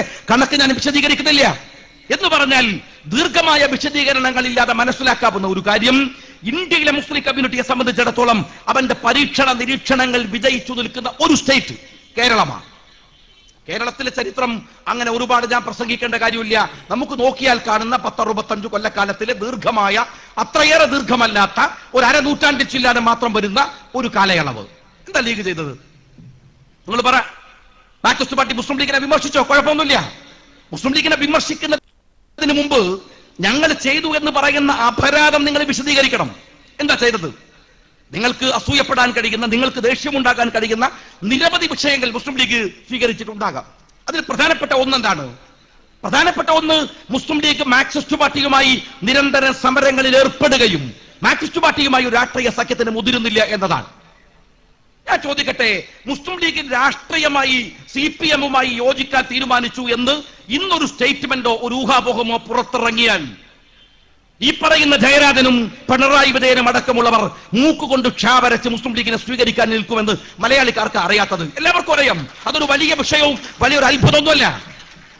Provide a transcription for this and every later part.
അതിന്റെ കണക്ക് ഞാൻ വിശദീകരിക്കുന്നില്ല. എന്ന് പറഞ്ഞാൽ ദീർഘമായ വിശദീകരണങ്ങൾ ഇല്ലാതെ മനസ്സിലാക്കാവുന്ന ഒരു കാര്യം ഇന്ത്യയിലെ മുസ്ലിം കമ്മ്യൂണിറ്റിയെ സംബന്ധിച്ചിടത്തോളം അവന്റെ പരീക്ഷണ നിരീക്ഷണങ്ങൾ വിജയിച്ചു നിൽക്കുന്ന ഒരു സ്റ്റേറ്റ് കേരളമാണ്. കേരളത്തിലെ ചരിത്രം അങ്ങനെ ഒരുപാട് ഞാൻ പ്രസംഗിക്കേണ്ട കാര്യമില്ല. നമുക്ക് നോക്കിയാൽ കാണുന്ന പത്തറുപത്തഞ്ചു കൊല്ലക്കാലത്തിലെ ദീർഘമായ അത്രയേറെ ദീർഘമല്ലാത്ത ഒരു അരനൂറ്റാണ്ടിൽ ചില്ലാതെ മാത്രം വരുന്ന ഒരു കാലയളവ്. എന്താ ലീഗ് ചെയ്തത്? നിങ്ങൾ പറ മാർക്സിസ്റ്റ് പാർട്ടി മുസ്ലിം ലീഗിനെ വിമർശിച്ചോ? കുഴപ്പമൊന്നുമില്ല. മുസ്ലിം ലീഗിനെ വിമർശിക്കുന്നതിന് മുമ്പ് ഞങ്ങൾ ചെയ്തു എന്ന് പറയുന്ന അപരാധം നിങ്ങൾ വിശദീകരിക്കണം. എന്താ ചെയ്തത്? നിങ്ങൾക്ക് അസൂയപ്പെടാൻ കഴിയുന്ന നിങ്ങൾക്ക് ദേഷ്യമുണ്ടാകാൻ കഴിയുന്ന നിരവധി വിഷയങ്ങൾ മുസ്ലിം ലീഗ് സ്വീകരിച്ചിട്ടുണ്ടാകാം. അതിൽ പ്രധാനപ്പെട്ട ഒന്നെന്താണ്? പ്രധാനപ്പെട്ട ഒന്ന് മുസ്ലിം ലീഗ് മാർക്സിസ്റ്റ് പാർട്ടിയുമായി നിരന്തര സമരങ്ങളിൽ ഏർപ്പെടുകയും മാർക്സിസ്റ്റ് പാർട്ടിയുമായി ഒരു രാഷ്ട്രീയ സഖ്യത്തിന് മുതിരുന്നില്ല എന്നതാണ്. ഞാൻ ചോദിക്കട്ടെ മുസ്ലിം ലീഗിന് രാഷ്ട്രീയമായി സി പി എമ്മുമായി യോജിക്കാൻ തീരുമാനിച്ചു എന്ന് ഇന്നൊരു സ്റ്റേറ്റ്മെന്റോ ഒരു ഊഹാപോഹമോ പുറത്തിറങ്ങിയാൽ ഈ പറയുന്ന ജയരാജനും പിണറായി വിജയനും അടക്കമുള്ളവർ മൂക്കുകൊണ്ട് ക്ഷാവരച്ച് മുസ്ലിം ലീഗിനെ സ്വീകരിക്കാൻ നിൽക്കുമെന്ന് മലയാളിക്കാർക്ക് അറിയാത്തത് എല്ലാവർക്കും അറിയാം. അതൊരു വലിയ വിഷയവും വലിയൊരു അത്ഭുതമൊന്നുമല്ല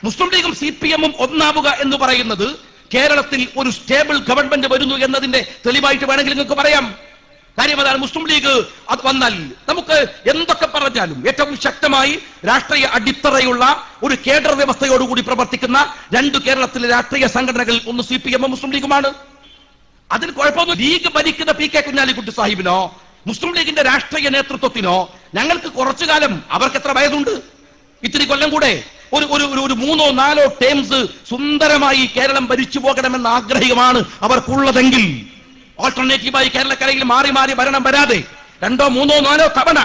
മുസ്ലിം ലീഗും സി പി എമ്മും ഒന്നാവുക എന്ന് പറയുന്നത് കേരളത്തിൽ ഒരു സ്റ്റേബിൾ ഗവൺമെന്റ് വരുന്നു എന്നതിന്റെ തെളിവായിട്ട് വേണമെങ്കിൽ നിങ്ങൾക്ക് പറയാം. കാര്യം അതാണ് മുസ്ലിം ലീഗ് അത് വന്നാൽ നമുക്ക് എന്തൊക്കെ പറഞ്ഞാലും ഏറ്റവും ശക്തമായി രാഷ്ട്രീയ അടിത്തറയുള്ള ഒരു കേഡർ വ്യവസ്ഥയോടുകൂടി പ്രവർത്തിക്കുന്ന രണ്ട് കേരളത്തിലെ രാഷ്ട്രീയ സംഘടനകൾ ഒന്ന് സി പി എമ്മും മുസ്ലിം ലീഗുമാണ്. അതിൽ കുഴപ്പമൊന്നും ലീഗ് ഭരിക്കുന്ന പി കെ കുഞ്ഞാലിക്കുട്ടി സാഹിബിനോ മുസ്ലിം ലീഗിന്റെ രാഷ്ട്രീയ നേതൃത്വത്തിനോ ഞങ്ങൾക്ക് കുറച്ചു കാലം അവർക്ക് എത്ര വയതുണ്ട് ഇത്തിരി കൊല്ലം കൂടെ. ഒരു ഒരു- ഒരു മൂന്നോ നാലോ ടേംസ് സുന്ദരമായി കേരളം ഭരിച്ചു പോകണമെന്ന ആഗ്രഹമാണ് അവർക്കുള്ളതെങ്കിൽ ഓൾട്ടർനേറ്റീവായി കേരളക്കരയിൽ മാറി മാറി ഭരണം വരാതെ രണ്ടോ മൂന്നോ നാലോ തവണ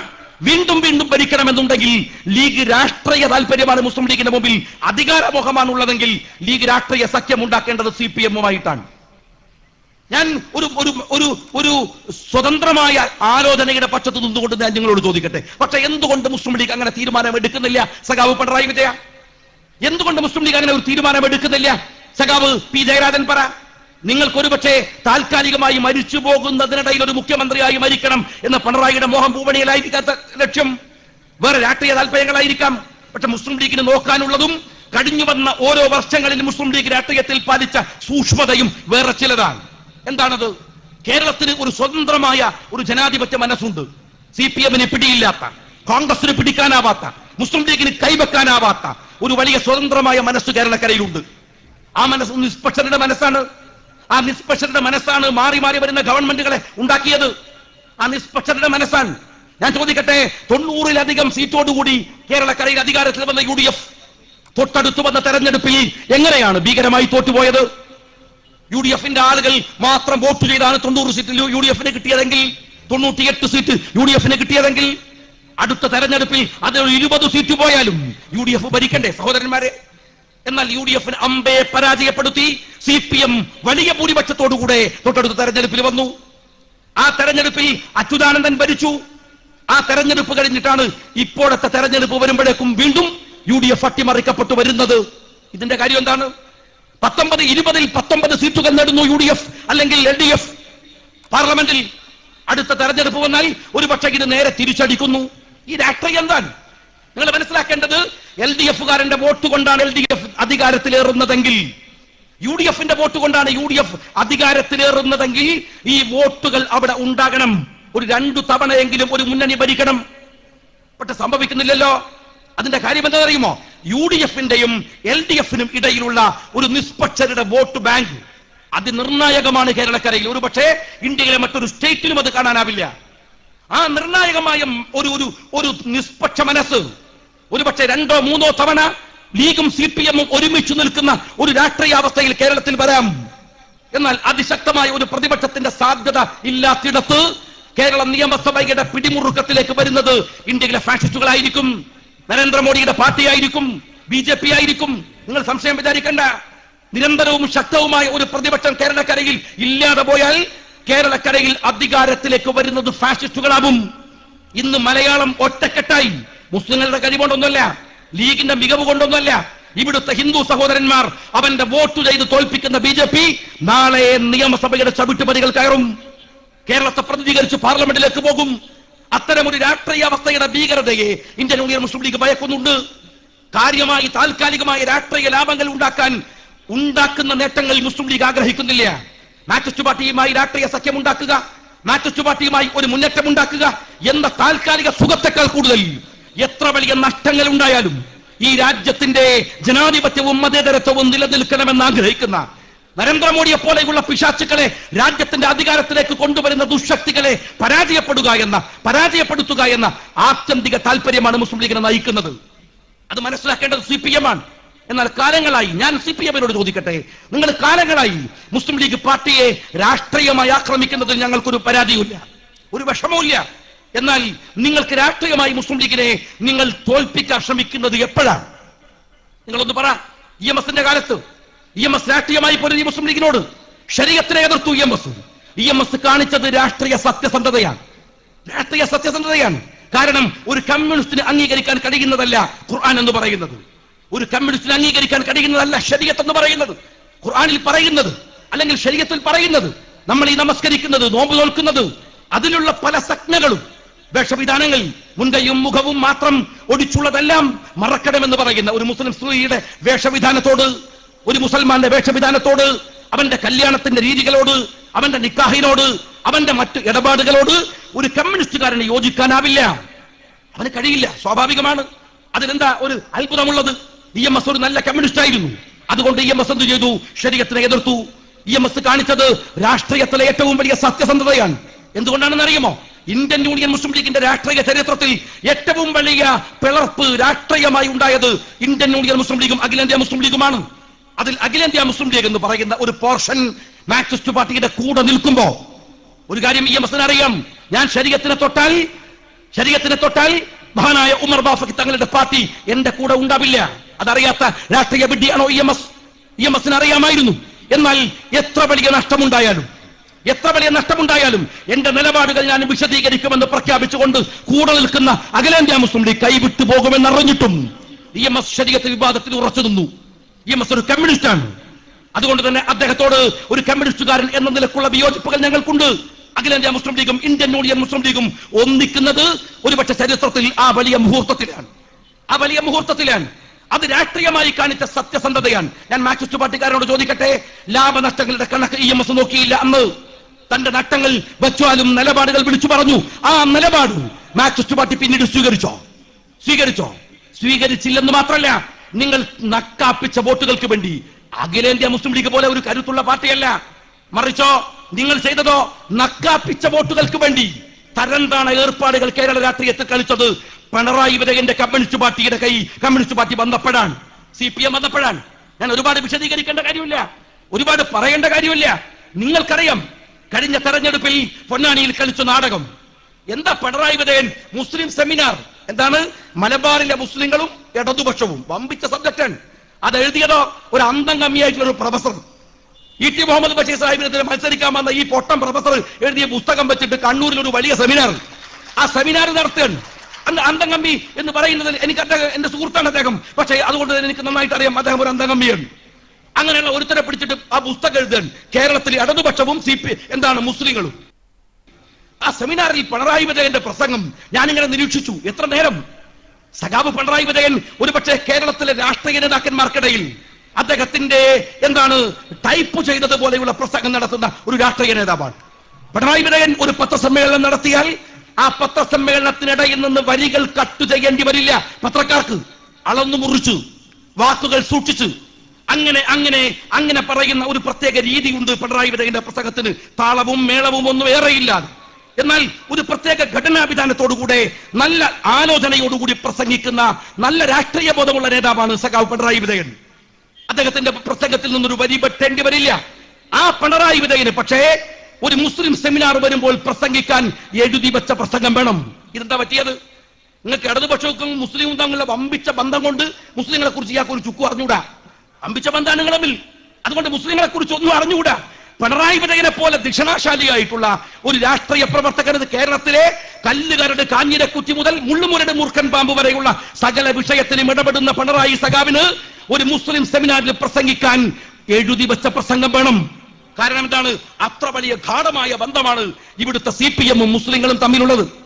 വീണ്ടും വീണ്ടും ഭരിക്കണമെന്നുണ്ടെങ്കിൽ ലീഗ് രാഷ്ട്രീയ താല്പര്യമാണ് മുസ്ലിം ലീഗിന്റെ മുമ്പിൽ. അധികാരമോഹമാണ് ഉള്ളതെങ്കിൽ ലീഗ് രാഷ്ട്രീയ സഖ്യം ഉണ്ടാക്കേണ്ടത് സി പി എമ്മുമായിട്ടാണ്. ഞാൻ ഒരു ഒരു ഒരു ഒരു സ്വതന്ത്രമായ ആലോചനയുടെ പക്ഷത്ത് നിന്നുകൊണ്ട് ഞാൻ നിങ്ങളോട് ചോദിക്കട്ടെ. പക്ഷെ എന്തുകൊണ്ട് മുസ്ലിം ലീഗ് അങ്ങനെ തീരുമാനം എടുക്കുന്നില്ല സഖാവ് പിണറായി വിജയ. എന്തുകൊണ്ട് മുസ്ലിം ലീഗ് അങ്ങനെ ഒരു തീരുമാനം എടുക്കുന്നില്ല സഖാവ് പി ജയരാജൻ പറ. നിങ്ങൾക്ക് ഒരുപക്ഷെ താൽക്കാലികമായി മരിച്ചു പോകുന്നതിനിടയിൽ ഒരു മുഖ്യമന്ത്രിയായി മരിക്കണം എന്ന പിണറായിയുടെ മോഹം പൂവണിയിലായിരിക്കാത്ത ലക്ഷ്യം. വേറെ രാഷ്ട്രീയ താല്പര്യങ്ങളായിരിക്കാം പക്ഷെ മുസ്ലിം ലീഗിന് നോക്കാനുള്ളതും കഴിഞ്ഞു വന്ന ഓരോ വർഷങ്ങളിൽ മുസ്ലിം ലീഗ് രാഷ്ട്രീയത്തിൽ പാലിച്ച സൂക്ഷ്മതയും വേറെ ചിലതാണ്. എന്താണത്? കേരളത്തിന് ഒരു സ്വതന്ത്രമായ ഒരു ജനാധിപത്യ മനസ്സുണ്ട്. സി പി എമ്മിന് പിടിയില്ലാത്ത കോൺഗ്രസിന് പിടിക്കാനാവാത്ത മുസ്ലിം ലീഗിന് കൈവെക്കാനാവാത്ത ഒരു വലിയ സ്വതന്ത്രമായ മനസ്സ് കേരളക്കരയിലുണ്ട്. ആ മനസ്സ് നിഷ്പക്ഷരുടെ മനസ്സാണ്. ആ നിഷ്പക്ഷരുടെ മനസ്സാണ് മാറി മാറി വരുന്ന ഗവൺമെന്റുകളെ ഉണ്ടാക്കിയത്. ആ നിഷ്പക്ഷരുടെ മനസ്സാണ്. ഞാൻ ചോദിക്കട്ടെ തൊണ്ണൂറിലധികം സീറ്റോടുകൂടി കേരളക്കരയിൽ അധികാരത്തിൽ വന്ന യു ഡി എഫ് തൊട്ടടുത്ത് വന്ന തെരഞ്ഞെടുപ്പിൽ എങ്ങനെയാണ് ഭീകരമായി തോറ്റുപോയത്? യു ഡി എഫിന്റെ ആളുകൾ മാത്രം വോട്ട് ചെയ്താണ് തൊണ്ണൂറ് സീറ്റിൽ യു ഡി എഫിന് കിട്ടിയതെങ്കിൽ തൊണ്ണൂറ്റിയെട്ട് സീറ്റ് യു ഡി എഫിന് കിട്ടിയതെങ്കിൽ അടുത്ത തെരഞ്ഞെടുപ്പിൽ അത് ഇരുപത് സീറ്റ് പോയാലും യു ഡി എഫ് ഭരിക്കണ്ടേ സഹോദരന്മാരെ? എന്നാൽ യു ഡി എഫിന് അമ്പയെ പരാജയപ്പെടുത്തി സി പി എം വലിയ ഭൂരിപക്ഷത്തോടുകൂടെ തൊട്ടടുത്ത തെരഞ്ഞെടുപ്പിൽ വന്നു. ആ തെരഞ്ഞെടുപ്പിൽ അച്യുതാനന്ദൻ ഭരിച്ചു. ആ തെരഞ്ഞെടുപ്പ് കഴിഞ്ഞിട്ടാണ് ഇപ്പോഴത്തെ തെരഞ്ഞെടുപ്പ് വരുമ്പോഴേക്കും വീണ്ടും യു ഡി എഫ് അട്ടിമറിക്കപ്പെട്ടു വരുന്നത്. ഇതിന്റെ കാര്യം എന്താണ്? പത്തൊമ്പത് ഇരുപതിൽ പത്തൊമ്പത് സീറ്റുകൾ നേടുന്നു യു ഡി എഫ് അല്ലെങ്കിൽ എൽ ഡി എഫ്. പാർലമെന്റിൽ അടുത്ത തെരഞ്ഞെടുപ്പ് വന്നാൽ ഒരു പക്ഷേ ഇത് നേരെ തിരിച്ചടിക്കുന്നു. ഈ രാഷ്ട്രീയം എന്താണ്? നിങ്ങൾ മനസ്സിലാക്കേണ്ടത് എൽ ഡി എഫുകാരന്റെ വോട്ട് കൊണ്ടാണ് എൽ ഡി എഫ് അധികാരത്തിലേറുന്നതെങ്കിൽ യു ഡി എഫിന്റെ വോട്ട് കൊണ്ടാണ് യു ഡി എഫ് അധികാരത്തിലേറുന്നതെങ്കിൽ ഈ വോട്ടുകൾ അവിടെ ഉണ്ടാകണം. ഒരു രണ്ടു തവണയെങ്കിലും ഒരു മുന്നണി ഭരിക്കണം. പക്ഷെ സംഭവിക്കുന്നില്ലല്ലോ. അതിന്റെ കാര്യം എന്താ അറിയുമോ? യു ഡി എഫിന്റെയും എൽ ഡി എഫിനും ഇടയിലുള്ള ഒരു നിഷ്പക്ഷരുടെ വോട്ട് ബാങ്ക് അതിനിർണായകമാണ് കേരളക്കരയിൽ. ഒരു പക്ഷേ ഇന്ത്യയിലെ മറ്റൊരു സ്റ്റേറ്റിലും അത് കാണാനാവില്ല. ആ നിർണായകമായ ഒരു ഒരു നിഷ്പക്ഷ മനസ്സ് ഒരു പക്ഷേ രണ്ടോ മൂന്നോ തവണ ലീഗും സി പി എമ്മും ഒരുമിച്ച് നിൽക്കുന്ന ഒരു രാഷ്ട്രീയാവസ്ഥയിൽ കേരളത്തിൽ വരാം. എന്നാൽ അതിശക്തമായ ഒരു പ്രതിപക്ഷത്തിന്റെ സാധ്യത ഇല്ലാത്തിടത്ത് കേരള നിയമസഭയുടെ പിടിമുറുക്കത്തിലേക്ക് വരുന്നത് ഇന്ത്യയിലെ ഫാഷിസ്റ്റുകളായിരിക്കും. നരേന്ദ്രമോദിയുടെ പാർട്ടിയായിരിക്കും. ബി ജെ പി ആയിരിക്കും. നിങ്ങൾ സംശയം വിചാരിക്കണ്ട. നിരന്തരവും ശക്തവുമായ ഒരു പ്രതിപക്ഷം കേരളക്കരയിൽ ഇല്ലാതെ പോയാൽ കേരളക്കരയിൽ അധികാരത്തിലേക്ക് വരുന്നത് ഫാഷിസ്റ്റുകളാവും. ഇന്ന് മലയാളം ഒറ്റക്കെട്ടായി. മുസ്ലിങ്ങളുടെ കഴിവുകൊണ്ടൊന്നുമല്ല. ലീഗിന്റെ മികവ് കൊണ്ടൊന്നുമല്ല. ഇവിടുത്തെ ഹിന്ദു സഹോദരന്മാർ അവന്റെ വോട്ട് ചെയ്ത് തോൽപ്പിക്കുന്ന ബി ജെ പി നാളെ നിയമസഭയുടെ ചവിട്ടുപടികൾ കയറും. കേരളത്തെ പ്രതിനിധീകരിച്ച് പാർലമെന്റിലേക്ക് പോകും. അത്തരമൊരു രാഷ്ട്രീയ അവസ്ഥയുടെ ഭീകരതയെ ഇന്ത്യൻ യൂണിയൻ മുസ്ലിം ലീഗ് ഭയക്കുന്നുണ്ട്. കാര്യമായി താൽക്കാലികമായ രാഷ്ട്രീയ ലാഭങ്ങൾ ഉണ്ടാക്കാൻ ഉണ്ടാക്കുന്ന നേട്ടങ്ങൾ മുസ്ലിം ലീഗ് ആഗ്രഹിക്കുന്നില്ല. മാറ്റിസ്റ്റ് പാർട്ടിയുമായി രാഷ്ട്രീയ സഖ്യം ഉണ്ടാക്കുക. മാറ്റിസ്റ്റ് പാർട്ടിയുമായി ഒരു മുന്നേറ്റം ഉണ്ടാക്കുക എന്ന താൽക്കാലിക സുഖത്തെക്കാൾ കൂടുതൽ എത്ര വലിയ നഷ്ടങ്ങൾ ഉണ്ടായാലും ഈ രാജ്യത്തിന്റെ ജനാധിപത്യവും മതേതരത്വവും നിലനിൽക്കണമെന്ന് ആഗ്രഹിക്കുന്ന നരേന്ദ്രമോദിയെ പോലെയുള്ള പിശാച്ചുക്കളെ രാജ്യത്തിന്റെ അധികാരത്തിലേക്ക് കൊണ്ടുവരുന്ന ദുശക്തികളെ പരാജയപ്പെടുക എന്ന പരാജയപ്പെടുത്തുക എന്ന ആത്യന്തിക താല്പര്യമാണ് മുസ്ലിം ലീഗിനെ നയിക്കുന്നത്. അത് മനസ്സിലാക്കേണ്ടത് സി പി എം ആണ് എന്നാൽ കാലങ്ങളായി ഞാൻ സി പി എമ്മിനോട് ചോദിക്കട്ടെ നിങ്ങൾ കാലങ്ങളായി മുസ്ലിം ലീഗ് പാർട്ടിയെ രാഷ്ട്രീയമായി ആക്രമിക്കുന്നതിൽ ഞങ്ങൾക്കൊരു പരാതിയുമില്ല ഒരു വിഷമവുമില്ല. എന്നാൽ നിങ്ങൾക്ക് രാഷ്ട്രീയമായി മുസ്ലിം ലീഗിനെ നിങ്ങൾ തോൽപ്പിക്കാൻ ശ്രമിക്കുന്നത് എപ്പോഴാണ്? നിങ്ങളൊന്ന് പറ. ഇ എം എസിന്റെ കാലത്ത്. ഇ എം എസ് രാഷ്ട്രീയമായി പൊരുതി മുസ്ലിം ലീഗിനോട് ശരീരത്തിനെ എതിർത്തു E M S E M S കാണിച്ചത് രാഷ്ട്രീയ സത്യസന്ധതയാണ്. രാഷ്ട്രീയ സത്യസന്ധതയാണ്. കാരണം ഒരു കമ്മ്യൂണിസ്റ്റിന് അംഗീകരിക്കാൻ കഴിയുന്നതല്ല ഖുർആൻ എന്ന് പറയുന്നത്. ഒരു കമ്മ്യൂണിസ്റ്റിന് അംഗീകരിക്കാൻ കഴിയുന്നതല്ല ശരീരത്ത് എന്ന് പറയുന്നത്. ഖുർആനിൽ പറയുന്നത് അല്ലെങ്കിൽ ശരീരത്തിൽ പറയുന്നത്. നമ്മൾ ഈ നമസ്കരിക്കുന്നത് നോമ്പ് നോൽക്കുന്നത് അതിലുള്ള പല സജ്ഞകളും വേഷവിധാനങ്ങൾ മുണ്ടയും മുഖവും മാത്രം ഒടിച്ചുള്ളതെല്ലാം മറക്കണമെന്ന് പറയുന്ന ഒരു മുസ്ലിം സ്ത്രീയുടെ വേഷവിധാനത്തോട് ഒരു മുസൽമാന്റെ വേഷവിധാനത്തോട് അവന്റെ കല്യാണത്തിന്റെ രീതികളോട് അവന്റെ നിക്കാഹിനോട് അവന്റെ മറ്റു ഇടപാടുകളോട് ഒരു കമ്മ്യൂണിസ്റ്റുകാരന് യോജിക്കാനാവില്ല. അവന് കഴിയില്ല സ്വാഭാവികമാണ്. അതിനെന്താ ഒരു അത്ഭുതമുള്ളത്? ഇ എം എസ് ഒരു നല്ല കമ്മ്യൂണിസ്റ്റ് ആയിരുന്നു അതുകൊണ്ട് ഇ എം എസ് എന്ത് ചെയ്തു? ശരീരത്തിനെ എതിർത്തു. ഇ എം എസ് കാണിച്ചത് രാഷ്ട്രീയത്തിലെ ഏറ്റവും വലിയ സത്യസന്ധതയാണ്. എന്തുകൊണ്ടാണെന്ന് അറിയുമോ ഇന്ത്യൻ യൂണിയൻ മുസ്ലിം ലീഗിന്റെ രാഷ്ട്രീയ ചരിത്രത്തിൽ ഏറ്റവും വലിയ പിളർപ്പ് രാഷ്ട്രീയമായി ഉണ്ടായത് ഇന്ത്യൻ യൂണിയൻ മുസ്ലിം ലീഗും അഖിലേന്ത്യാ മുസ്ലിം ലീഗുമാണ്. അതിൽ അഖിലേന്ത്യാ മുസ്ലിം ലീഗ് എന്ന് പറയുന്ന ഒരു പോർഷൻ മാർക്സിസ്റ്റ് പാർട്ടിയുടെ കൂടെ നിൽക്കുമ്പോ ഒരു കാര്യം എം എസിന് അറിയാം. ഞാൻ ശരീരത്തിനെ തൊട്ടാൽ ശരീരത്തിനെ തൊട്ടാൽ മഹാനായ ഉമർ ബാഫക്ക് തങ്ങളുടെ പാർട്ടി എന്റെ കൂടെ ഉണ്ടാവില്ല. അതറിയാത്ത രാഷ്ട്രീയ വിഡ്ഢിയാണോ E M S? E M എസിന് അറിയാമായിരുന്നു. എന്നാൽ എത്ര വലിയ നഷ്ടമുണ്ടായാലും എത്ര വലിയ നഷ്ടമുണ്ടായാലും എന്റെ നിലപാടുകൾ ഞാൻ വിശദീകരിക്കുമെന്ന് പ്രഖ്യാപിച്ചുകൊണ്ട് കൂടെ നിൽക്കുന്ന അഖിലേന്ത്യാ മുസ്ലിം ലീഗ് കൈവിട്ടു പോകുമെന്ന് അറിഞ്ഞിട്ടും ഇ എം എസ് ശരീരത്തിൽ വിവാദത്തിൽ ഉറച്ചു നിന്നു. ഇ എം എസ് ഒരു കമ്മ്യൂണിസ്റ്റാണ് അതുകൊണ്ട് തന്നെ അദ്ദേഹത്തോട് ഒരു കമ്മ്യൂണിസ്റ്റുകാരൻ എന്ന നിലക്കുള്ള വിയോജിപ്പുകൾ ഞങ്ങൾക്കുണ്ട്. അഖിലേന്ത്യാ മുസ്ലിം ലീഗും ഇന്ത്യൻ യൂണിയൻ മുസ്ലിം ലീഗും ഒന്നിക്കുന്നത് ഒരുപക്ഷെ ചരിത്രത്തിൽ ആ വലിയ മുഹൂർത്തത്തിലാണ്. ആ വലിയ മുഹൂർത്തത്തിലാണ്. അത് രാഷ്ട്രീയമായി കാണിച്ച സത്യസന്ധതയാണ്. ഞാൻ മാർക്സിസ്റ്റ് പാർട്ടിക്കാരോട് ചോദിക്കട്ടെ ലാഭനഷ്ടങ്ങളുടെ കണക്ക് ഇ എം എസ് നോക്കിയില്ല അന്ന്. തന്റെ നട്ടങ്ങൾ വെച്ചാലും നിലപാടുകൾ വിളിച്ചു പറഞ്ഞു. ആ നിലപാട് മാർക്സിസ്റ്റ് പാർട്ടി പിന്നീട് സ്വീകരിച്ചോ? സ്വീകരിച്ചോ? സ്വീകരിച്ചില്ലെന്ന് മാത്രമല്ല നിങ്ങൾ നക്കാപ്പിച്ച വോട്ടുകൾക്ക് വേണ്ടി അഖിലേന്ത്യാ മുസ്ലിം ലീഗ് പോലെ ഒരു കരുത്തുള്ള പാർട്ടിയല്ല. മറിച്ചോ നിങ്ങൾ ചെയ്തതോ നക്കാപ്പിച്ച വോട്ടുകൾക്ക് വേണ്ടി തരംതാണ ഏർപ്പാടുകൾ കേരള രാഷ്ട്രീയത്തിൽ കളിച്ചത് പിണറായി വിജയന്റെ കമ്മ്യൂണിസ്റ്റ് പാർട്ടിയുടെ കൈ കമ്മ്യൂണിസ്റ്റ് പാർട്ടി വന്നപ്പോഴാണ്. സി പി എം ബന്ധപ്പെടാൻ ഞാൻ ഒരുപാട് വിശദീകരിക്കേണ്ട കാര്യമില്ല. ഒരുപാട് പറയേണ്ട കാര്യമില്ല. നിങ്ങൾക്കറിയാം കഴിഞ്ഞ തെരഞ്ഞെടുപ്പിൽ പൊന്നാനിയിൽ കളിച്ച നാടകം. എന്താ പിണറായി വിജയൻ മുസ്ലിം സെമിനാർ? എന്താണ്? മലബാറിലെ മുസ്ലിങ്ങളും ഇടതുപക്ഷവും. വമ്പിച്ച സബ്ജക്റ്റാണ്. അത് എഴുതിയതോ? ഒരു അന്തം കമ്മിയായിട്ടുള്ള ഒരു professor. E T Muhammad Basheer സാഹിബിനെതിരെ മത്സരിക്കാൻ വന്ന ഈ പൊട്ടം പ്രൊഫസർ എഴുതിയ പുസ്തകം വെച്ചിട്ട് കണ്ണൂരിൽ ഒരു വലിയ സെമിനാർ. ആ സെമിനാർ നടത്തുകയാണ്. അന്ന് അന്തംകമ്പി എന്ന് പറയുന്നത് എനിക്ക് എന്റെ സുഹൃത്താണ് അദ്ദേഹം. പക്ഷേ അതുകൊണ്ട് തന്നെ എനിക്ക് നന്നായിട്ട് അറിയാം അദ്ദേഹം ഒരു അന്തംകമ്പിയാണ് അങ്ങനെയുള്ള ഒരുത്തരെ പിടിച്ചിട്ട് ആ പുസ്തകം എഴുതാൻ കേരളത്തിൽ ഇടതുപക്ഷവും സി പി എന്താണ് മുസ്ലിങ്ങളും? ആ സെമിനാറിൽ പിണറായി വിജയന്റെ പ്രസംഗം ഞാനിങ്ങനെ നിരീക്ഷിച്ചു. എത്ര നേരം? സഖാബ് പിണറായി വിജയൻ ഒരുപക്ഷെ കേരളത്തിലെ രാഷ്ട്രീയ നേതാക്കന്മാർക്കിടയിൽ അദ്ദേഹത്തിന്റെ എന്താണ് ടൈപ്പ് ചെയ്തതുപോലെയുള്ള പ്രസംഗം നടത്തുന്ന ഒരു രാഷ്ട്രീയ നേതാവാണ്. പിണറായി വിജയൻ ഒരു പത്രസമ്മേളനം നടത്തിയാൽ ആ പത്രസമ്മേളനത്തിനിടയിൽ നിന്ന് വരികൾ കട്ട് ചെയ്യേണ്ടി വരില്ല പത്രക്കാർക്ക്. അളന്നു മുറിച്ചു വാക്കുകൾ സൂക്ഷിച്ചു. അങ്ങനെ അങ്ങനെ അങ്ങനെ പറയുന്ന ഒരു പ്രത്യേക രീതി ഉണ്ട് പിണറായി വിജയന്റെ പ്രസംഗത്തിന്. താളവും മേളവും ഒന്നും ഏറെയില്ലാതെ എന്നാൽ ഒരു പ്രത്യേക ഘടനാഭിധാനത്തോടുകൂടെ നല്ല ആലോചനയോടുകൂടി പ്രസംഗിക്കുന്ന നല്ല രാഷ്ട്രീയ ബോധമുള്ള നേതാവാണ് സഖാവ് പിണറായി വിജയൻ. അദ്ദേഹത്തിന്റെ പ്രസംഗത്തിൽ നിന്നൊരു വരി വെട്ടേണ്ടി വരില്ല. ആ പിണറായി വിജയന് പക്ഷേ ഒരു മുസ്ലിം സെമിനാർ വരുമ്പോൾ പ്രസംഗിക്കാൻ എഴുതി വെച്ച പ്രസംഗം വേണം. ഇതെന്താ പറ്റിയത്? നിങ്ങൾക്ക് ഇടതുപക്ഷവും മുസ്ലിം തമ്മിലുള്ള വമ്പിച്ച ബന്ധം കൊണ്ട് മുസ്ലിങ്ങളെ കുറിച്ച് ഇയാൾക്ക് ഒരു ചുക്കു അറിഞ്ഞുകൂടാ ബന്ധാണ് നിങ്ങൾ തമ്മിൽ. അതുകൊണ്ട് മുസ്ലിങ്ങളെ കുറിച്ച് ഒന്നും അറിഞ്ഞുകൂടാ. പിണറായി വിജയനെ പോലെ ദക്ഷിണാശാലിയായിട്ടുള്ള ഒരു രാഷ്ട്രീയ പ്രവർത്തകന് കേരളത്തിലെ കല്ലുകരട് കാഞ്ഞിരക്കുറ്റി മുതൽ മുള്ളുമുരട് മൂർഖൻ പാമ്പ് വരെയുള്ള സകല വിഷയത്തിലും ഇടപെടുന്ന പിണറായി സഖാവിന് ഒരു മുസ്ലിം സെമിനാറിൽ പ്രസംഗിക്കാൻ എഴുതി വെച്ച പ്രസംഗം വേണം. കാരണം എന്താണ്? അത്ര വലിയ ഗാഠമായ ബന്ധമാണ് ഇവിടുത്തെ സി പി എമ്മും മുസ്ലിങ്ങളും തമ്മിലുള്ളത്.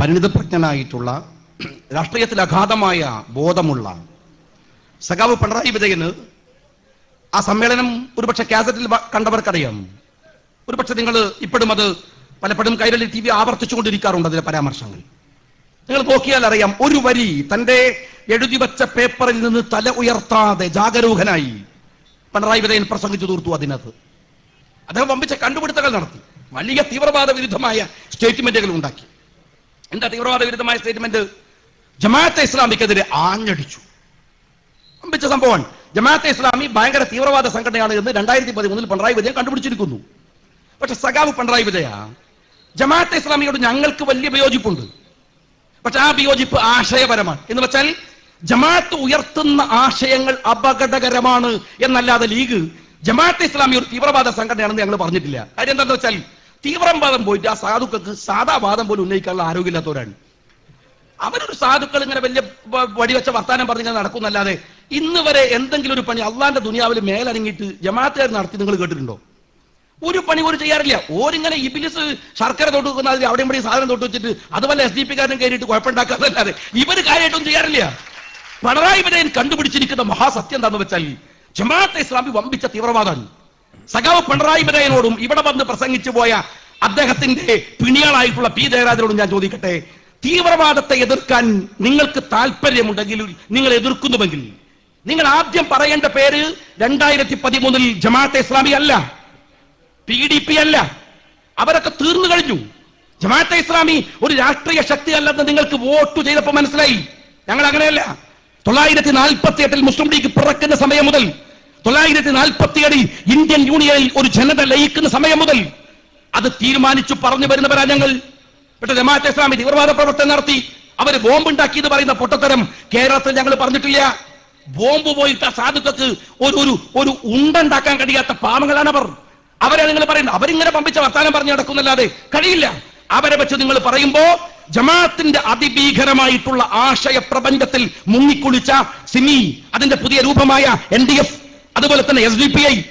പരിണിതപ്രജ്ഞനായിട്ടുള്ള രാഷ്ട്രീയത്തിൽ അഗാധമായ ബോധമുള്ള സഖാവ് പിണറായി വിജയന് ആ സമ്മേളനം ഒരുപക്ഷെ കാസറ്റിൽ കണ്ടവർക്കറിയാം. ഒരുപക്ഷെ നിങ്ങൾ ഇപ്പോഴും അത് പലപ്പോഴും കൈരളി ടി വി ആവർത്തിച്ചുകൊണ്ടിരിക്കാറുണ്ട് അതിലെ പരാമർശങ്ങൾ. നിങ്ങൾ നോക്കിയാൽ അറിയാം ഒരു വരി തന്റെ എഴുതി വെച്ച പേപ്പറിൽ നിന്ന് തല ഉയർത്താതെ ജാഗരൂകനായി പിണറായി വിജയൻ പ്രസംഗിച്ചു തീർത്തു അതിനകത്ത്. അദ്ദേഹം വമ്പിച്ച കണ്ടുപിടുത്തങ്ങൾ നടത്തി. വലിയ തീവ്രവാദ വിരുദ്ധമായ സ്റ്റേറ്റ്മെന്റുകൾ ഉണ്ടാക്കി. എന്താ തീവ്രവാദ വിരുദ്ധമായ സ്റ്റേറ്റ്മെന്റ് ജമാഅത്തെ ഇസ്ലാമിക്കെതിരെ ആഞ്ഞടിച്ചു. അമ്പിച്ച സംഭവമാണ്. ജമാഅത്തെ ഇസ്ലാമി ഭയങ്കര തീവ്രവാദ സംഘടനയാണ് എന്ന് രണ്ടായിരത്തി പതിമൂന്നിൽ പിണറായി വിജയൻ കണ്ടുപിടിച്ചിരിക്കുന്നു. പക്ഷെ സഖാവ് പിണറായി വിജയ ജമാഅത്തെ ഇസ്ലാമിയോട് ഞങ്ങൾക്ക് വലിയ വിയോജിപ്പുണ്ട്. പക്ഷെ ആ വിയോജിപ്പ് ആശയപരമാണ്. എന്ന് വെച്ചാൽ ജമാഅത്ത് ഉയർത്തുന്ന ആശയങ്ങൾ അപകടകരമാണ്. എന്നല്ലാതെ ലീഗ് ജമാഅത്തെ ഇസ്ലാമി ഒരു തീവ്രവാദ സംഘടനയാണെന്ന് ഞങ്ങൾ പറഞ്ഞിട്ടില്ല. കാര്യം എന്താണെന്ന് വെച്ചാൽ തീവ്രവാദം പോയിട്ട് ആ സാധുക്കൾക്ക് സാധാ വാദം പോലും ഉന്നയിക്കാനുള്ള ആരോഗ്യമില്ലാത്തവരാണ്. അവരൊരു സാധുക്കൾ ഇങ്ങനെ വലിയ വടിവെച്ച വർത്താനം പറഞ്ഞിങ്ങനെ നടക്കുന്നല്ലാതെ ഇന്ന് വരെ എന്തെങ്കിലും ഒരു പണി അള്ളാന്റെ ദുനിയാവിൽ മേലനങ്ങിയിട്ട് ജമാഅത്തുകാർ നടത്തി നിങ്ങൾ കേട്ടിട്ടുണ്ടോ? ഒരു പണി പോലും ചെയ്യാറില്ല. ഓരിങ്ങനെ ഇബിലിസ് ശർക്കര തൊട്ട് വെക്കുന്ന അതിൽ അവിടെ ഇവിടെ സാധനം തൊട്ട് വെച്ചിട്ട് അതുപോലെ എസ് ഡി പി കാരനും കയറിയിട്ട് കുഴപ്പമുണ്ടാക്കാതല്ലാതെ ഇവർ കാര്യമായിട്ടൊന്നും ചെയ്യാറില്ല. പിണറായി വിജയൻ കണ്ടുപിടിച്ചിരിക്കുന്ന മഹാസത്യം എന്താണെന്ന് വെച്ചാൽ ജമാഅത്തെ ഇസ്ലാമി വമ്പിച്ച തീവ്രവാദമാണ്. സഖാവ് പിണറായി വിജയനോടും ഇവിടെ വന്ന് പ്രസംഗിച്ചു പോയ അദ്ദേഹത്തിന്റെ പിണിയാളായിട്ടുള്ള പി ജയരാജനോടും ഞാൻ ചോദിക്കട്ടെ? തീവ്രവാദത്തെ എതിർക്കാൻ നിങ്ങൾക്ക് താല്പര്യമുണ്ടെങ്കിൽ നിങ്ങൾ എതിർക്കുന്നുവെങ്കിൽ. നിങ്ങൾ ആദ്യം പറയേണ്ട പേര് രണ്ടായിരത്തി പതിമൂന്നിൽ ജമാഅത്തെ ഇസ്ലാമി അല്ല പി ഡി പി അല്ല. അവരൊക്കെ തീർന്നു കഴിഞ്ഞു. ജമാഅത്തെ ഇസ്ലാമി ഒരു രാഷ്ട്രീയ ശക്തി അല്ലെന്ന് നിങ്ങൾക്ക് വോട്ട് ചെയ്തപ്പോൾ മനസ്സിലായി. ഞങ്ങൾ അങ്ങനെയല്ല. തൊള്ളായിരത്തി നാൽപ്പത്തി എട്ടിൽ മുസ്ലിം ലീഗ് പിറക്കുന്ന സമയം മുതൽ തൊള്ളായിരത്തി നാൽപ്പത്തി ഏഴിൽ ഇന്ത്യൻ യൂണിയനിൽ ഒരു ജനത ലയിക്കുന്ന സമയം മുതൽ അത് തീരുമാനിച്ചു പറഞ്ഞു വരുന്നവരാ ഞങ്ങൾ. പക്ഷെ ജമാഅത്തെ ഇസ്ലാമി തീവ്രവാദ പ്രവർത്തനം നടത്തി. അവർ ബോംബ് ഉണ്ടാക്കി എന്ന് പറയുന്ന പൊട്ടത്തരം കേരളത്തിൽ ഞങ്ങൾ പറഞ്ഞിട്ടില്ല. ബോംബ് പോയിട്ട് സാധുക്കൾക്ക് ഒരു ഒരു ഒരു ഉണ്ടുണ്ടാക്കാൻ കഴിയാത്ത പാവങ്ങളാണ് അവർ. അവരെ നിങ്ങൾ പറയുന്നത്. അവരിങ്ങനെ പമ്പിച്ച വർത്താനം പറഞ്ഞു നടക്കുന്നല്ലാതെ കഴിയില്ല. അവരെ വെച്ച് നിങ്ങൾ പറയുമ്പോ ജമാഅത്തിന്റെ അതിഭീകരമായിട്ടുള്ള ആശയ പ്രപഞ്ചത്തിൽ മുങ്ങിക്കുളിച്ച സിമി അതിന്റെ പുതിയ രൂപമായ എൻ ഡി എഫ് അതുപോലെ തന്നെ എസ് ഡി പി ഐ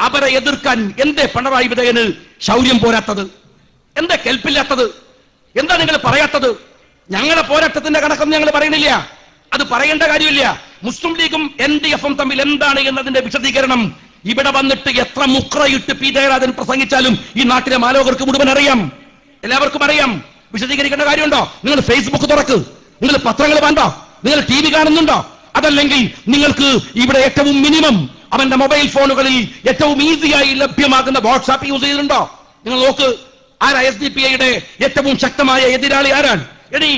അവരെ എതിർക്കാൻ എന്തേ പിണറായി വിജയന് ശൗര്യം പോരാത്തത്? എന്താ കെൽപ്പില്ലാത്തത്? എന്താ നിങ്ങൾ പറയാത്തത്? ഞങ്ങളുടെ പോരാട്ടത്തിന്റെ കണക്കൊന്നും ഞങ്ങൾ പറയണില്ല അത് പറയേണ്ട കാര്യമില്ല. മുസ്ലിം ലീഗും എൻ ഡി എഫും തമ്മിൽ എന്താണ് എന്നതിന്റെ വിശദീകരണം ഇവിടെ വന്നിട്ട് എത്ര മുക്രയിട്ട് പി ജയരാജൻ പ്രസംഗിച്ചാലും ഈ നാട്ടിലെ മാലോകർക്ക് മുഴുവൻ അറിയാം. എല്ലാവർക്കും അറിയാം. വിശദീകരിക്കേണ്ട കാര്യമുണ്ടോ? നിങ്ങൾ ഫേസ്ബുക്ക് തുറക്ക്. നിങ്ങൾ പത്രങ്ങൾ വേണ്ടോ. നിങ്ങൾ ടി വി കാണുന്നുണ്ടോ? അതല്ലെങ്കിൽ നിങ്ങൾക്ക് ഇവിടെ ഏറ്റവും മിനിമം അവന്റെ മൊബൈൽ ഫോണുകളിൽ ഏറ്റവും ഈസിയായി ലഭ്യമാകുന്ന വാട്സാപ്പ് യൂസ് ചെയ്തിട്ടുണ്ടോ? നിങ്ങൾ നോക്ക് ആരാ എസ് ഡി പി ഐയുടെ ഏറ്റവും ശക്തമായ എതിരാളി ആരാണ്? ഇനി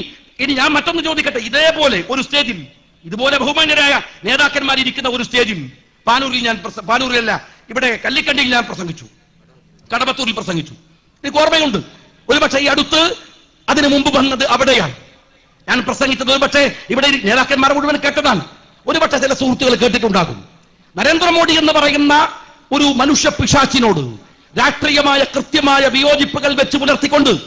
ഇനി ഞാൻ മറ്റൊന്ന് ചോദിക്കട്ടെ ഇതേപോലെ ഒരു സ്റ്റേജിൽ ഇതുപോലെ ബഹുമാന്യരായ നേതാക്കന്മാർ ഇരിക്കുന്ന ഒരു സ്റ്റേജിൽ പാനൂരിൽ ഞാൻ പാനൂരിലല്ല ഇവിടെ കല്ലിക്കണ്ടിയിൽ ഞാൻ പ്രസംഗിച്ചു കടമത്തൂരിൽ പ്രസംഗിച്ചു. എനിക്ക് ഓർമ്മയുണ്ട് ഒരുപക്ഷെ ഈ അടുത്ത് അതിനു മുമ്പ് വന്നത് അവിടെയാണ്. ഞാൻ പ്രസംഗിച്ചത് ഒരുപക്ഷെ ഇവിടെ നേതാക്കന്മാർ മുഴുവൻ കേട്ടതാണ്. ഒരുപക്ഷെ ചില സുഹൃത്തുക്കൾ കേട്ടിട്ടുണ്ടാകും. നരേന്ദ്രമോദി എന്ന് പറയുന്ന ഒരു മനുഷ്യ പിശാച്ചിനോട് രാഷ്ട്രീയമായ കൃത്യമായ വിയോജിപ്പുകൾ വെച്ച് പുലർത്തിക്കൊണ്ട്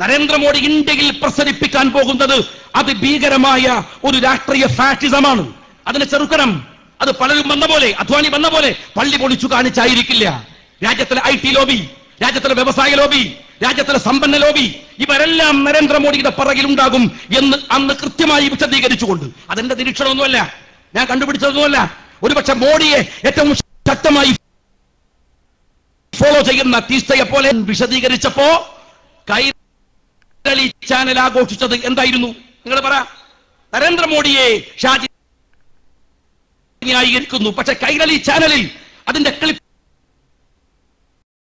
നരേന്ദ്രമോദി ഇന്ത്യയിൽ പ്രസരിപ്പിക്കാൻ പോകുന്നത് അതിഭീകരമായ ഒരു രാഷ്ട്രീയ ഫാഷിസമാണ്. അതിന് ചെറുക്കണം. അത് പലരും വന്ന പോലെ അധ്വാനി വന്ന പോലെ പള്ളി പൊളിച്ചു കാണിച്ചായിരിക്കില്ല. രാജ്യത്തിലെ ഐ ടി ലോബി രാജ്യത്തിലെ വ്യവസായ ലോബി രാജ്യത്തിലെ സമ്പന്ന ലോബി ഇവരെല്ലാം നരേന്ദ്രമോദിയുടെ പിറകിൽ ഉണ്ടാകും എന്ന് അന്ന് കൃത്യമായി വിശദീകരിച്ചുകൊണ്ട്. അതെന്റെ നിരീക്ഷണമൊന്നുമല്ല. ഞാൻ കണ്ടുപിടിച്ചതൊന്നുമല്ല. ഒരുപക്ഷെ മോഡിയെ ഏറ്റവും ശക്തമായി ഫോളോ ചെയ്യുന്ന തീസ്തയെ പോലെ വിശദീകരിച്ചപ്പോ കൈരളി ചാനൽ ആഘോഷിച്ചത് എന്തായിരുന്നു? നിങ്ങൾ പറ. നരേന്ദ്രമോദിയെ ഷാജി ന്യായീകരിക്കുന്നു പക്ഷെ കൈരളി ചാനലിൽ അതിന്റെ ക്ലിപ്പ്